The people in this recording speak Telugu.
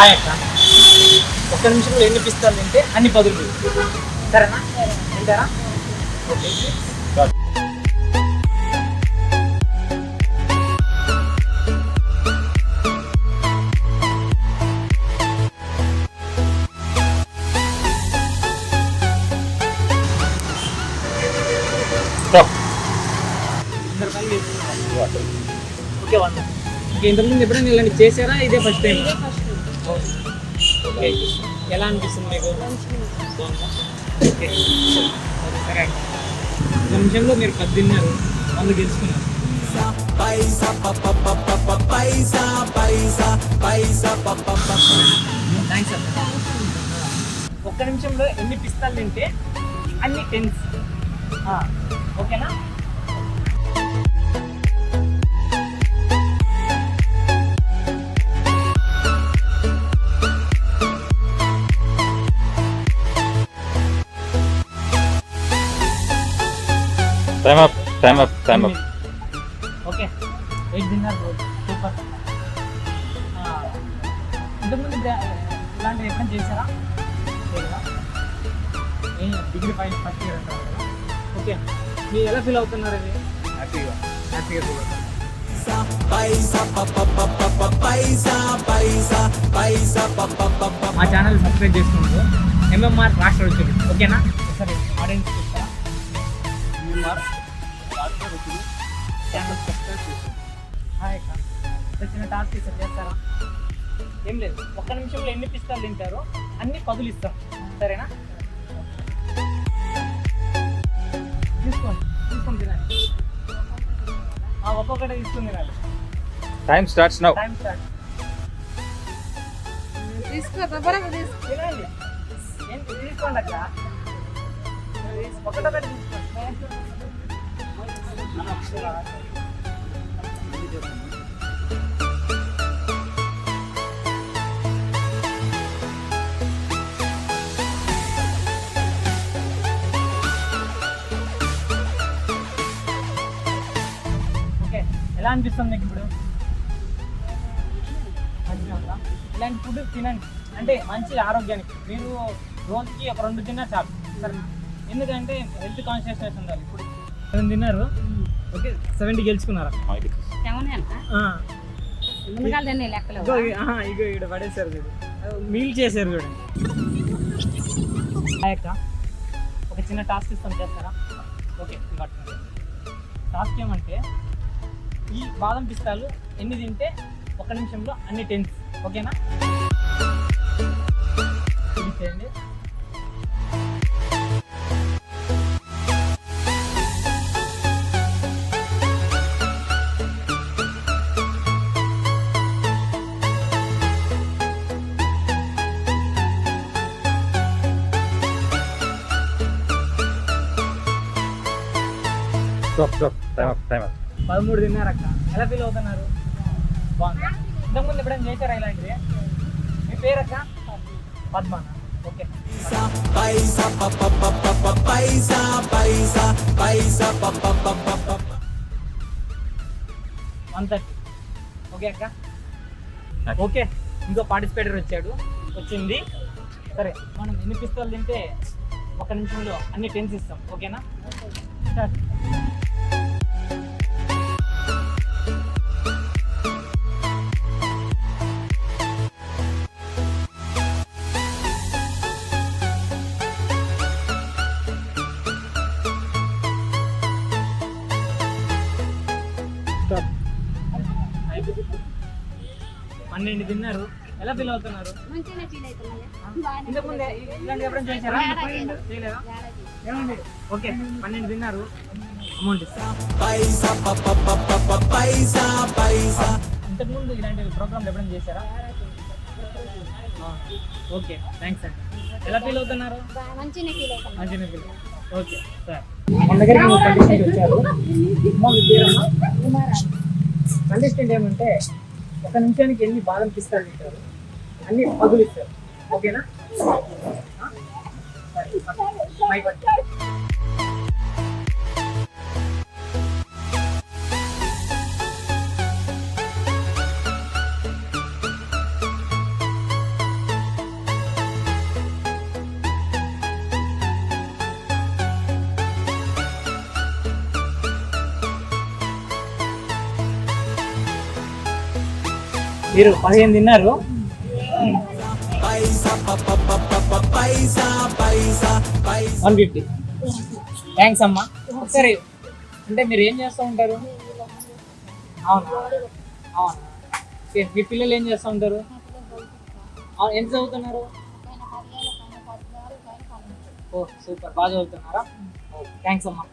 హాయ్ అక్క. ఒక్క నిమిషంలో ఎన్ని పిస్తాలు తింటే అన్ని పదులు సరేనా? తింటారా? ఓకే. ఇంతకుముందు ఎప్పుడైనా ఇలాంటి చేశారా? ఇదే ఫస్ట్ టైం ఓకే. ఎలా అనిపిస్తుంది మీకు? ఓకే. సరే నిమిషంలో మీరు పది తిన్నారు. వంద గెలుచుకున్నారు. థ్యాంక్స్ ఒక్క నిమిషంలో ఎన్ని పిస్తాలు తింటే అన్ని టెన్స్ ఓకేనా? Time up time up time up okay eight dinner super ఇంతకుముందు ఇలాంటివి ఎప్పుడైనా చేశారా? డిగ్రీ ఫైవ్ ఫస్ట్ ఇయర్ అంటారు ఓకే మీరు ఎలా ఫీల్ అవుతున్నారు అది హ్యాపీగా హ్యాపీగా ఫీల్ అవుతున్నారు మా ఛానల్ సబ్స్క్రైబ్ చేసుకున్నారు ఎంఎంఆర్ రాష్ట్ర రుచులు ఓకేనా ఒకసారి ఆడియన్స్ రాష్ట్ర ఛానల్ సబ్స్క్రైబ్ చేసుకోండి హాయ్ అక్క. వచ్చిన టాస్క్ ఇస్తారు చేస్తారా? ఏం లేదు ఒక్క నిమిషంలో ఎన్ని పిస్తాలు తింటారో అన్ని పదులు ఇస్తాం. సరేనా? తీసుకోండి తీసుకొని ఆ, ఒక్కొక్కటి తీసుకొని తినాలి. Time starts now time start తీసుకో తొందరగా తీసుకో. తినండి ఏంటి తీసుకోండి అక్క. ఒకటొకటి తీసుకోండి. ఎలా అనిపిస్తుంది మీకు ఇప్పుడు? ఇలాంటి ఫుడ్ తినండి. అంటే మంచి ఆరోగ్యానికి. మీరు రోజుకి ఒక రెండు తిన్నా చాలు. సరే. ఎందుకంటే హెల్త్ కాన్షియస్నెస్ ఉండాలి. ఇప్పుడు రెండు తిన్నారు. Okay seventy గెలుచుకున్నారా? ఇగో ఇగో ఇక్కడ పడేశారు చూడు. మీల్ చేశారు చూడండి. అక్క. ఒక చిన్న టాస్క్ ఇస్తాం చేస్తారా? ఓకే టాస్క్ ఏమంటే ఈ బాదం పిస్తాలు ఎన్ని తింటే ఒక నిమిషంలో అన్ని టెన్స్. ఓకేనా? చేయండి. Stop stop. Time up time up పదమూడు తిన్నారు అక్క ఎలా ఫీల్ అవుతున్నారు? బాగుంది? ఇంతకుముందు ఎప్పుడైనా చేశారా ఇలాంటివి? మీ పేరు అక్క పద్మానా ఓకే. One thirty. ఓకే అక్క. ఓకే. ఇంకో పార్టిసిపేటర్ వచ్చాడు. వచ్చింది. సరే మనం ఎన్ని పిస్తలు తింటే ఒక నిమిషంలో అన్ని టెన్స్ ఇస్తాం. ఓకేనా? స్టార్ట్ పన్నెండు తిన్నారు. ఎలా ఫీల్ అవుతున్నారు? మంచిగానే ఫీల్ ఇలాంటి ఎప్పుడైనా చేశారా? చేయలేదా. ఏమండి? ఓకే పన్నెండు తిన్నారు. అమౌంట్ ఇంతకుముందు ఇలాంటి ప్రోగ్రామ్ ఎప్పుడైనా చేశారా? ఓకే థ్యాంక్స్ అండి. ఎలా ఫీల్ అవుతున్నారు? మంచిగానే ఫీల్ అవుతున్నా మంచిగా ఫీల్ ఓకే సార్. మన దగ్గరికి కంటెస్టెంట్ వచ్చారు. కంటెస్టెంట్ ఏమంటే ఒక నిమిషానికి ఎన్ని బాదం పిస్తాలు ఇస్తారు అన్ని పదులు ఇస్తారు. ఓకేనా? మీరు పదిహేను తిన్నారు. One fifty. థ్యాంక్స్ అమ్మా. ఒకసారి అంటే మీరు ఏం చేస్తూ ఉంటారు? అవునా? అవునా? మీ పిల్లలు ఏం చేస్తూ ఉంటారు? అవును, ఎంత చదువుతున్నారు? ఓ సూపర్. బాగా చదువుతున్నారా? థ్యాంక్స్ అమ్మా.